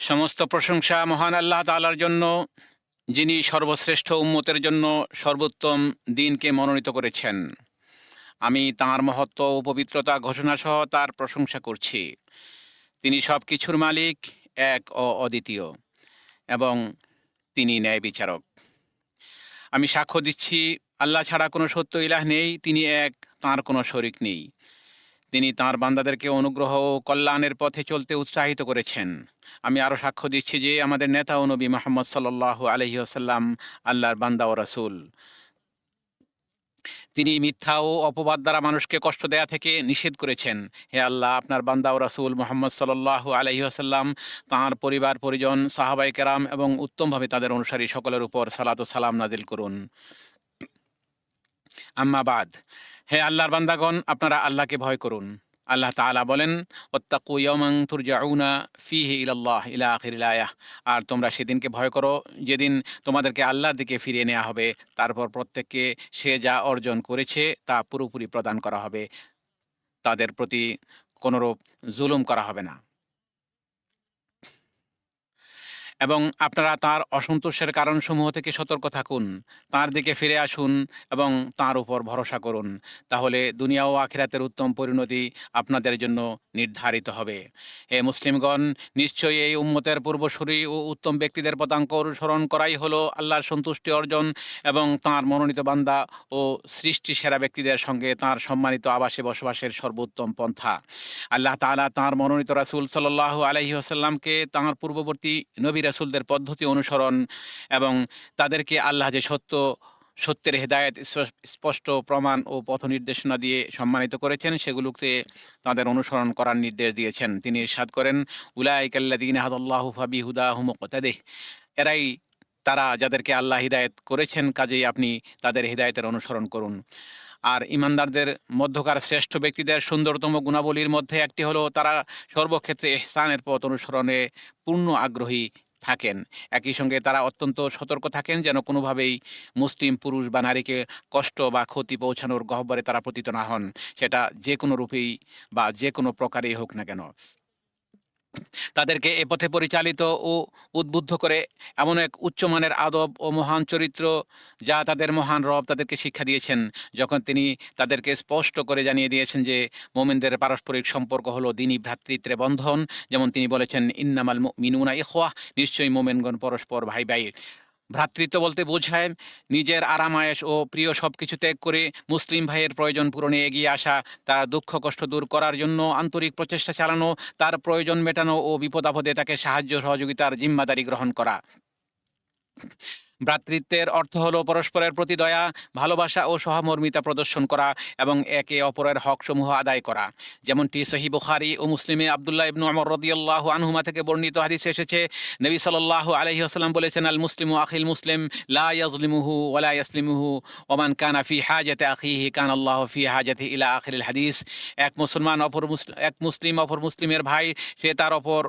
সমস্ত প্রশংসা মহান আল্লাহ তালার জন্য, যিনি সর্বশ্রেষ্ঠ উম্মতের জন্য সর্বোত্তম দিনকে মনোনীত করেছেন। আমি তাঁর মহত্ব ও পবিত্রতা ঘোষণা সহ তার প্রশংসা করছি। তিনি সব কিছুর মালিক, এক ও অদ্বিতীয়, এবং তিনি ন্যায় বিচারক। আমি সাক্ষ্য দিচ্ছি, আল্লাহ ছাড়া কোনো সত্য ইলাহ নেই, তিনি এক, তাঁর কোনো শরিক নেই। তিনি তাঁর বান্দাদেরকে অনুগ্রহ ও কল্যাণের পথে চলতে উৎসাহিত করেছেন। আমি আরও সাক্ষ্য দিচ্ছি যে আমাদের নেতা ও নবী মোহাম্মদ সাল্লাহ আলহি আসাল্লাম আল্লাহর বান্দা ও রাসূল। তিনি মিথ্যা ও অপবাদ দ্বারা মানুষকে কষ্ট দেয়া থেকে নিষেধ করেছেন। হে আল্লাহ, আপনার বান্দা ও রাসূল মোহাম্মদ সাল্লাহ আলহি আসাল্লাম তাঁর পরিবার, পরিজন সাহাবাই কেরাম এবং উত্তমভাবে তাদের অনুসারী সকলের উপর সালাত সালাম নাজিল করুন। আম্মাবাদ হে আল্লাহর বান্দাগণ, আপনারা আল্লাহকে ভয় করুন। আল্লাহ তালা বলেন ইয়মাং ইলাল্লাহ, ইলা আর তোমরা সেদিনকে ভয় করো, যেদিন তোমাদেরকে আল্লাহর দিকে ফিরিয়ে নেওয়া হবে। তারপর প্রত্যেককে সে যা অর্জন করেছে, তা পুরোপুরি প্রদান করা হবে। তাদের প্রতি কোনোরূপ জুলুম করা হবে না। এবং আপনারা তার অসন্তোষের কারণসমূহ থেকে সতর্ক থাকুন, তার দিকে ফিরে আসুন এবং তার উপর ভরসা করুন। তাহলে দুনিয়া ও আখিরাতের উত্তম পরিণতি আপনাদের জন্য নির্ধারিত হবে। হে মুসলিমগণ, নিশ্চয়ই এই উম্মতের পূর্বসূরি ও উত্তম ব্যক্তিদের পদাঙ্ক অনুসরণ করাই হলো আল্লাহর সন্তুষ্টি অর্জন এবং তার মনোনীত বান্দা ও সৃষ্টি সেরা ব্যক্তিদের সঙ্গে তার সম্মানিত আবাসে বসবাসের সর্বোত্তম পন্থা। আল্লাহ তাআলা তাঁর মনোনীত রাসুল সাল্লাহ আলহি আসাল্লামকে তাঁর পূর্ববর্তী নবী রাসূলদের পদ্ধতি অনুসরণ এবং তাদেরকে আল্লাহ যে সত্য, সত্যের হেদায়েত স্প- স্পষ্ট প্রমাণ ও পথ নির্দেশনা দিয়ে সম্মানিত করেছেন, সেগুলোকে তাদের অনুসরণ করার নির্দেশ দিয়েছেন। তিনি ইরশাদ করেন উলাইকাল্লাদিন হাদাল্লাহু ফাবি হুদাহুম মুকতাদিহ। এরাই তারা যাদেরকে আল্লাহ হিদায়ত করেছেন, কাজেই আপনি তাদের হিদায়তের অনুসরণ করুন। আর ইমানদারদের মধ্যকার শ্রেষ্ঠ ব্যক্তিদের সুন্দরতম গুণাবলীর মধ্যে একটি হলো, তারা সর্বক্ষেত্রে ইহসানের পথ অনুসরণে পূর্ণ আগ্রহী থাকেন। একই সঙ্গে তারা অত্যন্ত সতর্ক থাকেন যেন কোনোভাবেই মুসলিম পুরুষ বা নারীকে কষ্ট বা ক্ষতি পৌঁছানোর গহ্বরে তারা পতিত না হন। সেটা যে কোনো রূপেই বা যে কোনো প্রকারেই হোক না কেন। তাদেরকে এ পথে পরিচালিত ও উদ্বুদ্ধ করে এমন এক উচ্চমানের আদব ও মহান চরিত্র যা তাদের মহান রব তাদেরকে শিক্ষা দিয়েছেন। যখন তিনি তাদেরকে স্পষ্ট করে জানিয়ে দিয়েছেন যে, মোমেনদের পারস্পরিক সম্পর্ক হলো দিনই ভ্রাতৃত্বের বন্ধন, যেমন তিনি বলেছেন, ইন্নামাল মিনুনা ইখওয়া নিশ্চয়ই মোমেনগণ পরস্পর ভাই ভাই ভ্রাতৃত্ব বলতে বোঝায় নিজের আরামায়েশ ও প্রিয় সব কিছু ত্যাগ করে মুসলিম ভাইয়ের প্রয়োজন পূরণে এগিয়ে আসা, তার দুঃখ কষ্ট দূর করার জন্য আন্তরিক প্রচেষ্টা চালানো, তার প্রয়োজন মেটানো ও বিপদাপদে তাকে সাহায্য সহযোগিতার জিম্মাদারি গ্রহণ করা। ভ্রাতৃত্বের অর্থ হলো পরস্পরের প্রতি দয়া, ভালোবাসা ও সহমর্মিতা প্রদর্শন করা এবং একে অপরের হকসমূহ আদায় করা। যেমনটি সহি বুখারি ও মুসলিমে আবদুল্লাহ ইবনু আমর রদিয়াল্লাহ আনহুমা থেকে বর্ণিত হাদিসে এসেছে, নবী সাল্লাল্লাহু আলাইহি ওয়াসাল্লাম বলেছেন, আল মুসলিমু আখিল মুসলিম, লা ইয়াজলিমুহু ওয়ালা ইয়াসলিমুহু ওমান কানা ফি হাজাতে আখিহি কান আল্লাহ ফি হাজাতি ইলা আখিল হাদিস। এক মুসলমান অপর মুসলিম এক মুসলিম অপর মুসলিমের ভাই, সে তার অপর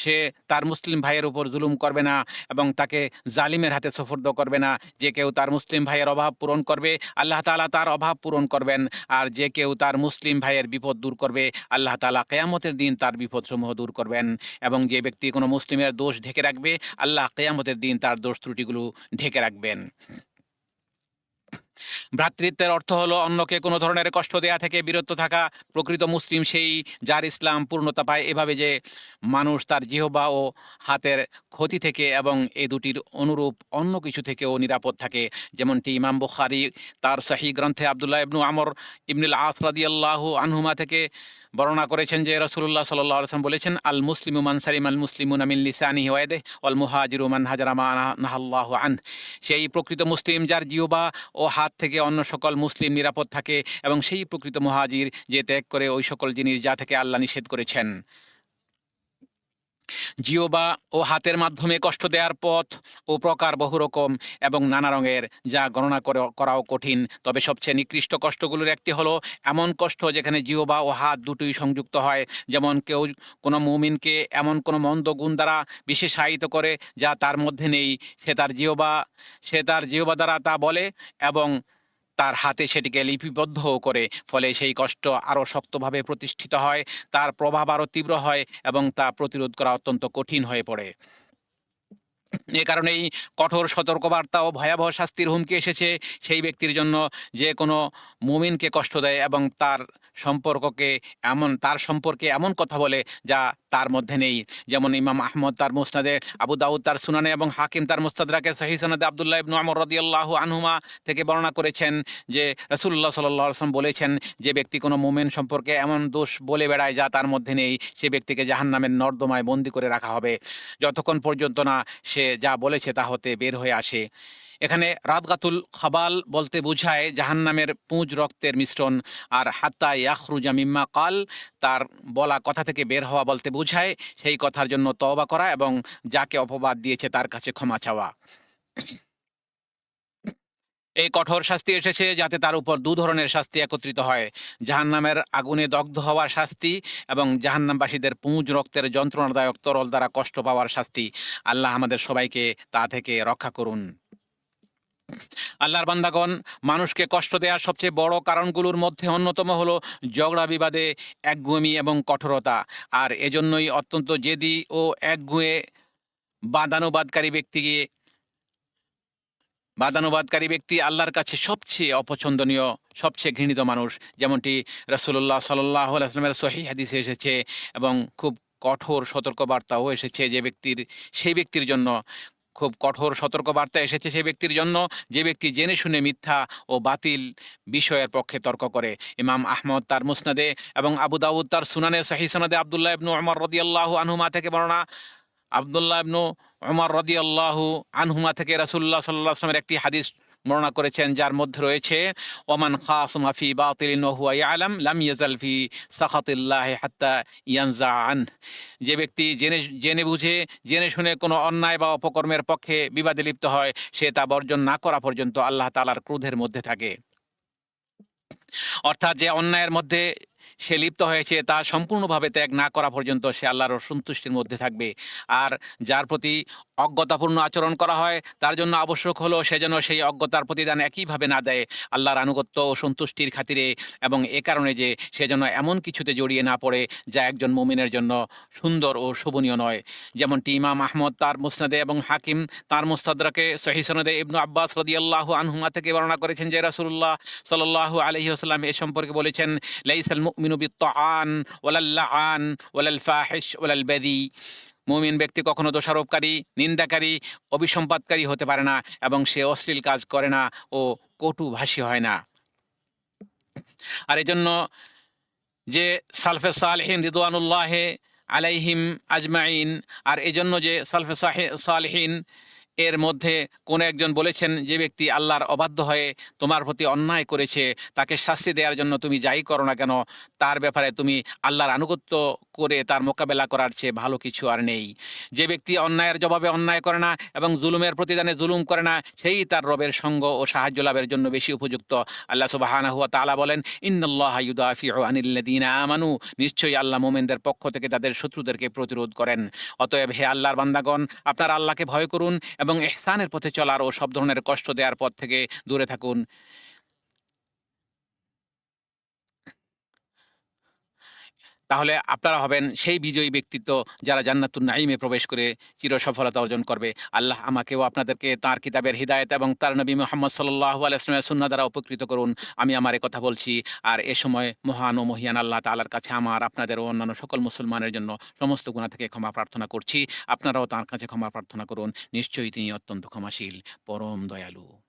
সে তার মুসলিম ভাইয়ের উপর জুলুম করবে না এবং তাকে জালিমের হাতে সফর্দ করবে না। যে কেউ তার মুসলিম ভাইয়ের অভাব পূরণ করবে, আল্লাহ তালা তার অভাব পূরণ করবেন। আর যে কেউ তার মুসলিম ভাইয়ের বিপদ দূর করবে, আল্লাহ তালা কেয়ামতের দিন তার বিপদসমূহ দূর করবেন। এবং যে ব্যক্তি কোনো মুসলিমের দোষ ঢেকে রাখবে, আল্লাহ কেয়ামতের দিন তার দোষ ত্রুটিগুলো ঢেকে রাখবেন। ভ্রাতৃত্বের অর্থ হলো অন্যকে কোনো ধরনের কষ্ট দেয়া থেকে বিরত থাকা। প্রকৃত মুসলিম সেই যার ইসলাম পূর্ণতা পায় এভাবে যে মানুষ তার জিহবা ও হাতের ক্ষতি থেকে এবং এ দুটির অনুরূপ অন্য কিছু থেকেও নিরাপদ থাকে। যেমনটি ইমাম বুখারি তার সাহি গ্রন্থে আবদুল্লাহ ইবনু আমর ইবনুল আসরাদি আল্লাহ আনহুমা থেকে বর্ণনা করেছেন যে রসুল্লাহ সাল্লাহ আলসালাম বলেছেন আল মুসলিম মান সালিম আল মুসলিম আমিন লিসানি ওয়েদে অল মুহাজির মান হাজারা মা নাহাল্লাহু আন। সেই প্রকৃত মুসলিম যার জিওবা ও হাত থেকে অন্য সকল মুসলিম নিরাপদ থাকে এবং সেই প্রকৃত মহাজির যে ত্যাগ করে ওই সকল জিনিস যা থেকে আল্লাহ নিষেধ করেছেন। জিওবা ও হাতের মাধ্যমে কষ্ট দেওয়ার পথ ও প্রকার বহু রকম এবং নানা রঙের যা গণনা করে, করাও কঠিন। তবে সবচেয়ে নিকৃষ্ট কষ্টগুলোর একটি হলো এমন কষ্ট যেখানে জিওবা ও হাত দুটোই সংযুক্ত হয়। যেমন কেউ কোনো মুমিনকে এমন কোনো মন্দ গুণ দ্বারা বিশেষায়িত করে যা তার মধ্যে নেই। সে তার জিওবা সে তার জিওবা দ্বারা তা বলে এবং তার হাতে সেটিকে লিপিবদ্ধ করে, ফলে সেই কষ্ট আরও শক্তভাবে প্রতিষ্ঠিত হয়, তার প্রভাব আরও তীব্র হয় এবং তা প্রতিরোধ করা অত্যন্ত কঠিন হয়ে পড়ে। এ কারণেই কঠোর সতর্কবার্তা ও ভয়াবহ শাস্তির হুমকি এসেছে। সেই ব্যক্তির জন্য যে কোনো মুমিনকে কষ্ট দেয় এবং তার সম্পর্ককে এমন, তার সম্পর্কে এমন কথা বলে যা তার মধ্যে নেই। যেমন ইমাম আহমদ তার মুসনাদে, আবু দাউদ তার সুনানে এবং হাকিম তার মুস্তাদরাকে সহি সনাদে আবদুল্লাহ ইবনু আমর রদিয়াল্লাহু আনহুমা থেকে বর্ণনা করেছেন যে রসুল্লাহ সাল্লাহ আসলাম বলেছেন যে, ব্যক্তি কোনো মোমেন সম্পর্কে এমন দোষ বলে বেড়ায় যা তার মধ্যে নেই, সে ব্যক্তিকে জাহান্নামের নর্দমায় বন্দি করে রাখা হবে। যতক্ষণ পর্যন্ত না সে যা বলেছে তা হতে বের হয়ে আসে। এখানে রাতগাতুল খাবাল বলতে বোঝায় জাহান্নামের পুঁজ রক্তের মিশ্রণ, আর হাত্তা ইয়াখরুজা মিম্মা কাল, তার বলা কথা থেকে বের হওয়া বলতে বোঝায় সেই কথার জন্য তওবা করা এবং যাকে অপবাদ দিয়েছে তার কাছে ক্ষমা চাওয়া। এই কঠোর শাস্তি এসেছে যাতে তার উপর দু ধরনের শাস্তি একত্রিত হয়। জাহান্নামের আগুনে দগ্ধ হওয়ার শাস্তি এবং জাহান্নামবাসীদের পুঁজ রক্তের যন্ত্রণাদায়ক তরল দ্বারা কষ্ট পাওয়ার শাস্তি। আল্লাহ আমাদের সবাইকে তা থেকে রক্ষা করুন। আল্লাহর বান্দাগণ, মানুষকে কষ্ট দেওয়ার সবচেয়ে বড় কারণগুলোর মধ্যে অন্যতম হলো ঝগড়া বিবাদে একগুয়েমি এবং কঠোরতা। আর এজন্যই অত্যন্ত জেদি ও একগুয়ে বাদানুবাদকারী ব্যক্তিকে বাদানুবাদকারী ব্যক্তি আল্লাহর কাছে সবচেয়ে অপছন্দনীয়, সবচেয়ে ঘৃণিত মানুষ। যেমনটি রসুল্লাহ সাল্লাহ আসলামের সহি হাদিসে এসেছে এবং খুব কঠোর সতর্কবার্তাও এসেছে যে ব্যক্তির, সেই ব্যক্তির জন্য খুব কঠোর সতর্ক বার্তা এসেছে সেই ব্যক্তির জন্য। যে ব্যক্তি জেনে শুনে মিথ্যা ও বাতিল বিষয়ের পক্ষে তর্ক করে। ইমাম আহমদ তার মুসনাদে এবং আবু দাউদ তার সুনানে সাহি সনাদে আবদুল্লাহ ইবনু আমর রদিয়াল্লাহু আনহুমা থেকে বর্ণনা। আবদুল্লাহ ইবনু অমর রদিয়াল্লাহু আনহুমা থেকে রাসুল্লাহ সাল্লাহ আসলামের একটি হাদিস বর্ণনা করেছেন, যার মধ্যে রয়েছে, ওমান খাস মাফি বাতিলিন আলম লাম ইয়াজালফি সাখাতিল্লাহ হাত্তা ইয়ানজা আন যে ব্যক্তি জেনে জেনে বুঝে, জেনে শুনে কোনো অন্যায় বা অপকর্মের পক্ষে বিবাদে লিপ্ত হয়, সে তা বর্জন না করা পর্যন্ত আল্লাহ তালার ক্রোধের মধ্যে থাকে। অর্থাৎ যে অন্যায়ের মধ্যে সে লিপ্ত হয়েছে, তা সম্পূর্ণভাবে ত্যাগ না করা পর্যন্ত সে আল্লাহর সন্তুষ্টির মধ্যে থাকবে। আর যার প্রতি অজ্ঞতাপূর্ণ আচরণ করা হয়, তার জন্য আবশ্যক হলো সে যেন সেই অজ্ঞতার প্রতিদান একইভাবে না দেয় আল্লাহর আনুগত্য ও সন্তুষ্টির খাতিরে এবং এ কারণে যে সে যেন এমন কিছুতে জড়িয়ে না পড়ে যা একজন মুমিনের জন্য সুন্দর ও শোভনীয় নয়। যেমনটি ইমাম আহমদ তার মুসনাদে এবং হাকিম তার মুস্তাদরাকে সহিসনদে ইবনু আব্বাস রদিয়াল্লাহু আনহুমা থেকে বর্ণনা করেছেন যে রাসুল্লাহ সাল্লাল্লাহু আলাইহি ওয়াসাল্লাম এ সম্পর্কে বলেছেন, লাইসাল মুমিনু বিত্তাআন ওয়ালাল লাআন ওয়ালাল ফাহিশ ওয়ালাল বাদি মুমিন ব্যক্তি কখনো দোষারোপকারী, নিন্দাকারী অভিসম্পাদকারী হতে পারে না এবং সে অশ্লীল কাজ করে না ও কটুভাষী হয় না। আর এজন্য যে সালফে সালহিন রিদওয়ানুল্লাহ আলাইহিম আজমাইন, আর এজন্য যে সালফে সালহিন এর মধ্যে কোন একজন বলেছেন যে ব্যক্তি আল্লাহর অবাধ্য হয়ে তোমার প্রতি অন্যায় করেছে, তাকে শাস্তি দেওয়ার জন্য তুমি যাই করো না কেন, তার ব্যাপারে তুমি আল্লাহর আনুগত্য করে তার মোকাবেলা করার চেয়ে ভালো কিছু আর নেই। যে ব্যক্তি অন্যায়ের জবাবে অন্যায় করে না এবং জুলুমের প্রতিদানে জুলুম করে না, সেই তার রবের সঙ্গ ও সাহায্য লাভের জন্য বেশি উপযুক্ত। আল্লাহ সুবাহানা হুয়া তালা বলেন ইন্নআল্লাহ ইউদাফিউ আনিল্লাদিনা আমানু। নিশ্চয়ই আল্লাহ মোমেনদের পক্ষ থেকে তাদের শত্রুদেরকে প্রতিরোধ করেন। অতএব হে আল্লাহর বান্দাগণ, আপনার আল্লাহকে ভয় করুন এবং এহসানের পথে চলার ও সব ধরনের কষ্ট দেওয়ার পথ থেকে দূরে থাকুন। তাহলে আপনারা হবেন সেই বিজয়ী ব্যক্তিত্ব যারা জান্নাতুন নাইমে প্রবেশ করে চির সফলতা অর্জন করবে। আল্লাহ আমাকেও আপনাদেরকে তার কিতাবের হৃদায়ত এবং তার নবী মোহাম্মদ সাল্লাহ আলাইসলামের সুন্না দ্বারা উপকৃত করুন। আমি আমার কথা বলছি। আর এ সময় মহান ও মহিয়ান আল্লাহ তালার কাছে আমার, আপনাদের ও অন্যান্য সকল মুসলমানের জন্য সমস্ত গুণা থেকে ক্ষমা প্রার্থনা করছি। আপনারাও তার কাছে ক্ষমা প্রার্থনা করুন। নিশ্চয়ই তিনি অত্যন্ত ক্ষমাশীল, পরম দয়ালু।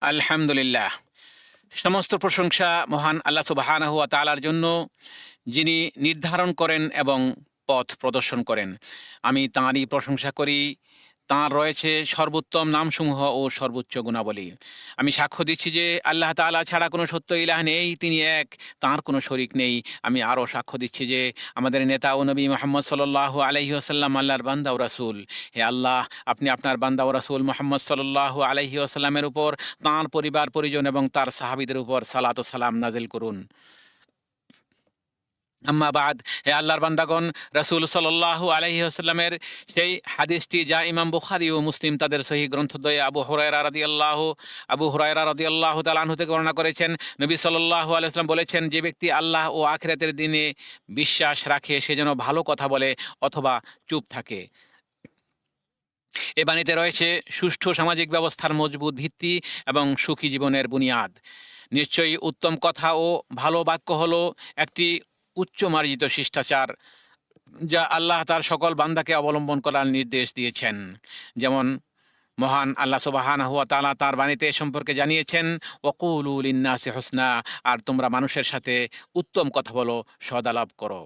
আলহামদুলিল্লাহ। সমস্ত প্রশংসা মহান আল্লাহ সুবাহানাহু তালার জন্য, যিনি নির্ধারণ করেন এবং পথ প্রদর্শন করেন। আমি তাঁরই প্রশংসা করি তাঁর রয়েছে সর্বোত্তম নামসমূহ ও সর্বোচ্চ গুণাবলী। আমি সাক্ষ্য দিচ্ছি যে আল্লাহ তাআলা ছাড়া কোনো সত্য ইলাহ নেই, তিনি এক, তাঁর কোনো শরিক নেই। আমি আরও সাক্ষ্য দিচ্ছি যে আমাদের নেতা ও নবী মোহাম্মদ সাল্লাহ আলহি আসাল্লাম আল্লাহর বান্দা ও রাসুল। হে আল্লাহ, আপনি আপনার বান্দা ও রাসুল মোহাম্মদ সাল্লাহ আলহি আসাল্লামের উপর তাঁর পরিবার, পরিজন এবং তার সাহাবিদের উপর সালাত সালাম নাজিল করুন। আম্মা বাদ, হে আল্লাহর বান্দাগণ, রসুল সাল্লাল্লাহু আলাইহি ওয়াসাল্লামের সেই হাদিসটি যা ইমাম বুখারী ও মুসলিম তাদের সহি গ্রন্থদ্বয়ে আবু হুরায়রা আল্লাহ আবু হুরায়রা রাদিয়াল্লাহু আল্লাহ আনহু থেকে বর্ণনা করেছেন। নবী সাল্লাল্লাহু আলাইহি ওয়াসাল্লাম বলেছেন, যে ব্যক্তি আল্লাহ ও আখিরাতের দিনে বিশ্বাস রাখে, সে যেন ভালো কথা বলে অথবা চুপ থাকে। এ বাণীতে রয়েছে, সুষ্ঠু সামাজিক ব্যবস্থার মজবুত ভিত্তি এবং সুখী জীবনের বুনিয়াদ। নিশ্চয়ই উত্তম কথা ও ভালো বাক্য হলো একটি উচ্চ মার্জিত শিষ্টাচার, যা আল্লাহ তার সকল বান্দাকে অবলম্বন করার নির্দেশ দিয়েছেন। যেমন, মহান আল্লাহ সুবাহান হুয়া তালা তার বাণীতে এ সম্পর্কে জানিয়েছেন ওকুলুল ইন্নাসে হোসনা আর তোমরা মানুষের সাথে উত্তম কথা বলো, সদালাভ করো।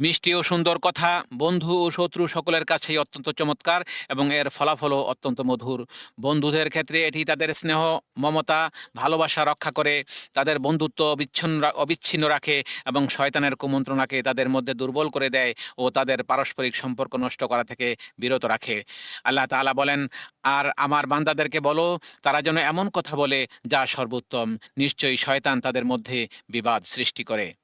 মিষ্টি ও সুন্দর কথা, বন্ধু ও শত্রু সকলের কাছেই অত্যন্ত চমৎকার এবং এর ফলাফলও অত্যন্ত মধুর। বন্ধুদের ক্ষেত্রে এটি তাদের স্নেহ, মমতা, ভালোবাসা রক্ষা করে, তাদের বন্ধুত্ব অবিচ্ছিন্ন অবিচ্ছিন্ন রাখে এবং শয়তানের কুমন্ত্রণাকে তাদের মধ্যে দুর্বল করে দেয় ও তাদের পারস্পরিক সম্পর্ক নষ্ট করা থেকে বিরত রাখে। আল্লাহ তাআলা বলেন, আর আমার বান্দাদেরকে বলো, তারা যেন এমন কথা বলে যা সর্বোত্তম। নিশ্চয়ই শয়তান তাদের মধ্যে বিবাদ সৃষ্টি করে।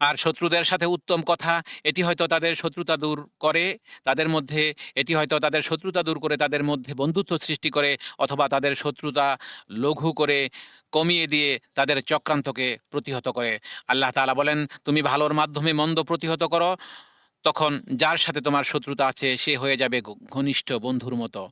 আর শত্রুদের সাথে উত্তম কথা, এটি হয়তো তাদের শত্রুতা দূর করে, তাদের মধ্যে, এটি হয়তো তাদের শত্রুতা দূর করে, তাদের মধ্যে বন্ধুত্ব সৃষ্টি করে, অথবা তাদের শত্রুতা লঘু করে, কমিয়ে দিয়ে তাদের চক্রান্তকে প্রতিহত করে। আল্লাহ তালা বলেন, তুমি ভালোর মাধ্যমে মন্দ প্রতিহত করো তখন যার সাথে তোমার শত্রুতা আছে, সে হয়ে যাবে ঘনিষ্ঠ বন্ধুর মতো।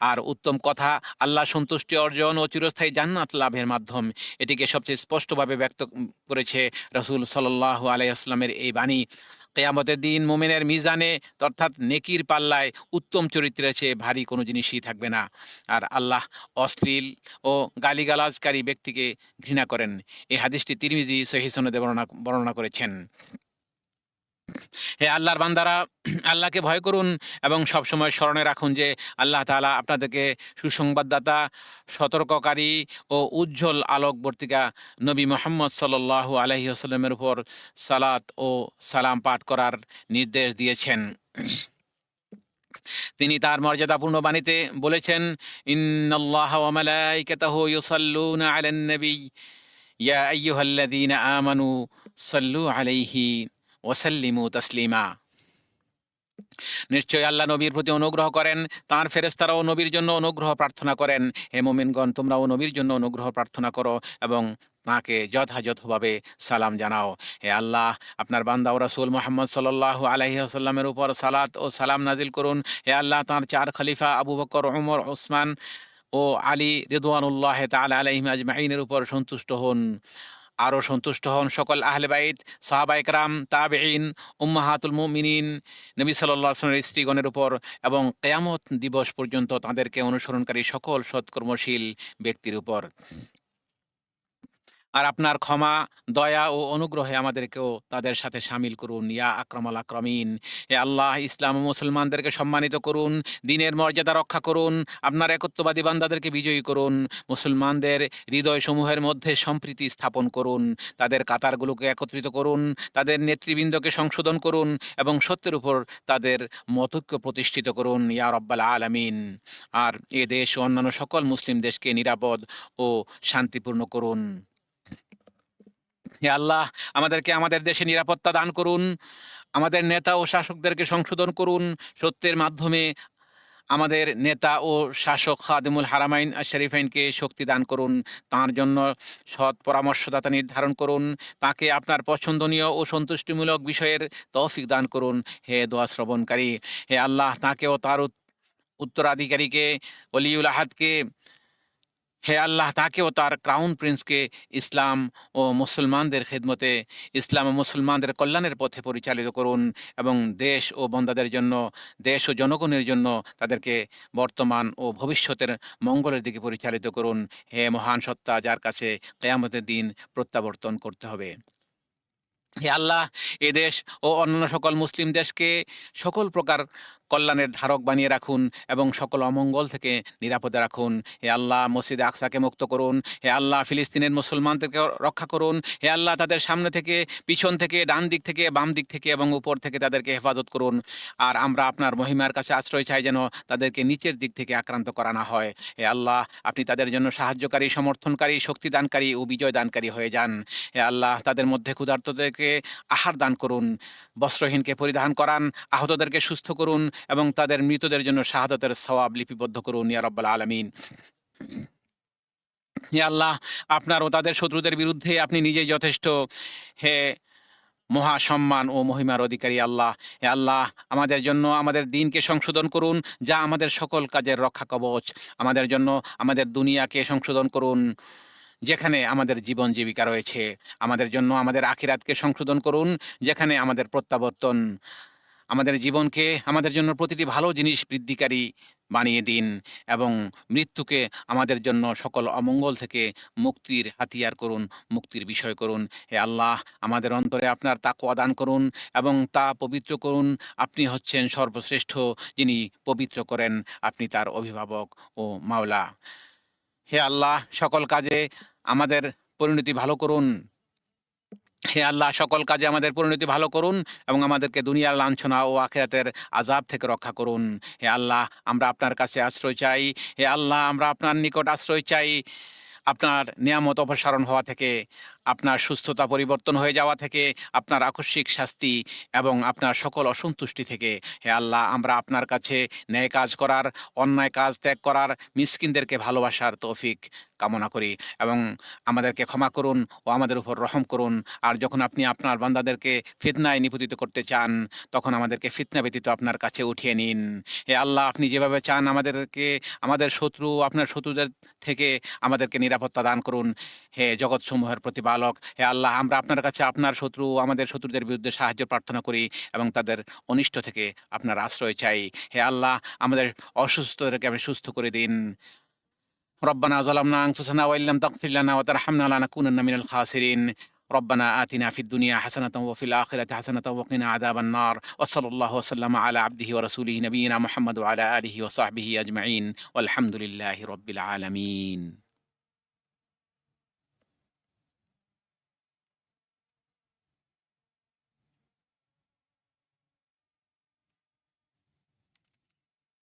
আর উত্তম কথা, আল্লাহ সন্তুষ্টি অর্জন ও চিরস্থায়ী জান্নাত লাভের মাধ্যম। এটিকে সবচেয়ে স্পষ্টভাবে ব্যক্ত করেছে রসুল সাল্লাহ আলাইসলামের এই বাণী। কেয়ামতের দিন মোমেনের মিজানে, অর্থাৎ নেকির পাল্লায় উত্তম চরিত্রের চেয়ে ভারী কোনো জিনিসই থাকবে না। আর আল্লাহ অশ্লীল ও গালিগালাজকারী ব্যক্তিকে ঘৃণা করেন। এই হাদিসটি তিরমিজি সহিসনদে বর্ণনা বর্ণনা করেছেন। হে আল্লাহর বান্দারা, আল্লাহকে ভয় করুন এবং সবসময় স্মরণে রাখুন যে আল্লাহ তালা আপনাদেরকে সুসংবাদদাতা, সতর্ককারী ও উজ্জ্বল আলোকবর্তিকা নবী মোহাম্মদ সাল্লাল্লাহু আলহি আসাল্লামের উপর সালাত ও সালাম পাঠ করার নির্দেশ দিয়েছেন। তিনি তার মর্যাদাপূর্ণ বাণীতে বলেছেন, ইন্নাল্লাহ ওয়া মালাইকাতাহু ইউসাল্লুনা আলান নবী ইয়া আইয়ুহাল্লাযীনা সাল্লু আলাইহি ওয়াসাল্লিমু তাসলিমা। নিশ্চয় আল্লাহ নবীর প্রতি অনুগ্রহ করেন, তাঁর ফেরেস্তারাও নবীর জন্য অনুগ্রহ প্রার্থনা করেন। হে মোমিনগণ, তোমরাও নবীর জন্য অনুগ্রহ প্রার্থনা করো এবং তাঁকে যথাযথভাবে সালাম জানাও। হে আল্লাহ, আপনার বান্দা ও রাসূল মোহাম্মদ সাল্লাল্লাহু আলাইহি আসাল্লামের উপর সালাত ও সালাম নাজিল করুন। হে আল্লাহ, তাঁর চার খলিফা আবু বকর ওমর ওসমান ও আলী রিদওয়ানুল্লাহ তাআলা আলাইহিম আজমাইনের উপর সন্তুষ্ট হন। আরও সন্তুষ্ট হন সকল আহলে বাইত, সাহাবা একরাম তাবেইন উম্মাহাতুল মুমিনিন, নবী সাল্লাল্লাহু স্ত্রীগণের উপর এবং কেয়ামত দিবস পর্যন্ত তাদেরকে অনুসরণকারী সকল সৎকর্মশীল ব্যক্তির উপর। আর আপনার ক্ষমা, দয়া ও অনুগ্রহে আমাদেরকেও তাদের সাথে সামিল করুন। ইয়া আকরামাল আকরামিন, হে আল্লাহ, ইসলাম ও মুসলমানদেরকে সম্মানিত করুন, দিনের মর্যাদা রক্ষা করুন, আপনার একত্ববাদী বান্দাদেরকে বিজয়ী করুন, মুসলমানদের হৃদয়সমূহের মধ্যে সম্প্রীতি স্থাপন করুন, তাদের কাতারগুলোকে একত্রিত করুন, তাদের নেতৃবৃন্দকে সংশোধন করুন এবং সত্যের উপর তাদের মতৈক্য প্রতিষ্ঠিত করুন। ইয়া রব্বাল আলামিন। আর এ দেশ ও অন্যান্য সকল মুসলিম দেশকে নিরাপদ ও শান্তিপূর্ণ করুন। হে আল্লাহ, আমাদেরকে আমাদের দেশে নিরাপত্তা দান করুন, আমাদের নেতা ও শাসকদেরকে সংশোধন করুন। সত্যের মাধ্যমে আমাদের নেতা ও শাসক খাদিমুল হারামাইন শরীফাইনকে শক্তি দান করুন। তার জন্য সৎ পরামর্শদাতা নির্ধারণ করুন। তাকে আপনার পছন্দনীয় ও সন্তুষ্টিমূলক বিষয়ের তৌফিক দান করুন। হে দোয়া শ্রবণকারী, হে আল্লাহ তাকে ও তার উত্তরাধিকারীকে, অলিউল আহাদকে হে আল্লাহ, তাকেও তার ক্রাউন প্রিন্সকে ইসলাম ও মুসলমানদের খেদমতে, ইসলাম ও মুসলমানদের কল্যাণের পথে পরিচালিত করুন এবং দেশ ও বন্দাদের জন্য, দেশ ও জনগণের জন্য তাদেরকে বর্তমান ও ভবিষ্যতের মঙ্গলের দিকে পরিচালিত করুন। হে মহান সত্তা, যার কাছে কেয়ামতের দিন প্রত্যাবর্তন করতে হবে। হে আল্লাহ, এ দেশ ও অন্যান্য সকল মুসলিম দেশকে সকল প্রকার কল্যাণের ধারক বানিয়ে রাখুন এবং সকল অমঙ্গল থেকে নিরাপদে রাখুন। হে আল্লাহ, মসজিদে আকসাকে মুক্ত করুন। হে আল্লাহ, ফিলিস্তিনের মুসলমানদেরকে রক্ষা করুন। হে আল্লাহ, তাদের সামনে থেকে, পিছন থেকে, ডান দিক থেকে, বাম দিক থেকে এবং উপর থেকে তাদেরকে হেফাজত করুন। আর আমরা আপনার মহিমার কাছে আশ্রয় চাই যেন তাদেরকে নিচের দিক থেকে আক্রান্ত করা না হয়। হে আল্লাহ, আপনি তাদের জন্য সাহায্যকারী, সমর্থনকারী শক্তি দানকারী ও বিজয় দানকারী হয়ে যান। হে আল্লাহ, তাদের মধ্যে ক্ষুধার্তদেরকে আহার দান করুন। বস্ত্রহীনকে পরিধান করান। আহতদেরকে সুস্থ করুন। এবং তাদের মৃতদের জন্য শাহাদতের সওয়াব লিপিবদ্ধ করুন, ইয়া রব্বাল আলমিন। হে আল্লাহ, আপনার ও তাদের শত্রুদের বিরুদ্ধে আপনি নিজেই যথেষ্ট, হে মহা সম্মান ও মহিমার অধিকারী আল্লাহ। হে আল্লাহ, আমাদের জন্য আমাদের দিনকে সংশোধন করুন, যা আমাদের সকল কাজের রক্ষা কবচ। আমাদের জন্য আমাদের দুনিয়াকে সংশোধন করুন, যেখানে আমাদের জীবন জীবিকা রয়েছে। আমাদের জন্য আমাদের আখিরাতকে সংশোধন করুন, যেখানে আমাদের প্রত্যাবর্তন। আমাদের জীবনকে, আমাদের জন্য প্রতিটি ভালো জিনিস বৃদ্ধিকারী বানিয়ে দিন এবং মৃত্যুকে আমাদের জন্য সকল অমঙ্গল থেকে মুক্তির হাতিয়ার করুন, মুক্তির বিষয় করুন। হে আল্লাহ, আমাদের অন্তরে আপনার তাকওয়া দান করুন এবং তা পবিত্র করুন। আপনি হচ্ছেন সর্বশ্রেষ্ঠ যিনি পবিত্র করেন। আপনি তার অভিভাবক ও মাওলা। হে আল্লাহ, সকল কাজে আমাদের পরিণতি ভালো করুন। হে আল্লাহ, সকল কাজে আমাদের পরিণতি ভালো করুন এবং আমাদেরকে দুনিয়ার লাঞ্ছনা ও আখেরাতের আজাব থেকে রক্ষা করুন। হে আল্লাহ, আমরা আপনার কাছে আশ্রয় চাই। হে আল্লাহ, আমরা আপনার নিকট আশ্রয় চাই। আপনার নিয়ামত অপসারণ হওয়া থেকে, আপনার সুস্থতা পরিবর্তন হয়ে যাওয়া থেকে, আপনার আকস্মিক শাস্তি এবং আপনার সকল অসন্তুষ্টি থেকে। হে আল্লাহ, আমরা আপনার কাছে ন্যায় কাজ করার, অন্যায় কাজ ত্যাগ করার, মিসকিনদেরকে ভালোবাসার তৌফিক কামনা করি এবং আমাদেরকে ক্ষমা করুন ও আমাদের উপর রহম করুন। আর যখন আপনি আপনার বান্দাদেরকে ফিতনায় নিপতিত করতে চান, তখন আমাদেরকে ফিতনা ব্যতীত আপনার কাছে উঠিয়ে নিন। হে আল্লাহ, আপনি যেভাবে চান আমাদেরকে, আমাদের শত্রু, আপনার শত্রুদের থেকে আমাদেরকে নিরাপত্তা দান করুন। হে জগৎসমূহের প্রতিপালক, হে আল্লাহ, আমরা আপনার কাছে আপনার শত্রু, আমাদের শত্রুদের বিরুদ্ধে সাহায্য প্রার্থনা করি এবং তাদের অনিষ্ট থেকে আপনার আশ্রয় চাই। হে আল্লাহ, আমাদের অসুস্থদেরকে আপনি সুস্থ করে দিন। ربنا ظلمنا أنفسنا وإن لم تغفر لنا وترحمنا لنكونن من الخاسرين. ربنا آتنا في الدنيا حسنة وفي الآخرة حسنة وقنا عذاب النار. وصلى الله وسلم على عبده ورسوله نبينا محمد وعلى آله وصحبه أجمعين. والحمد لله رب العالمين.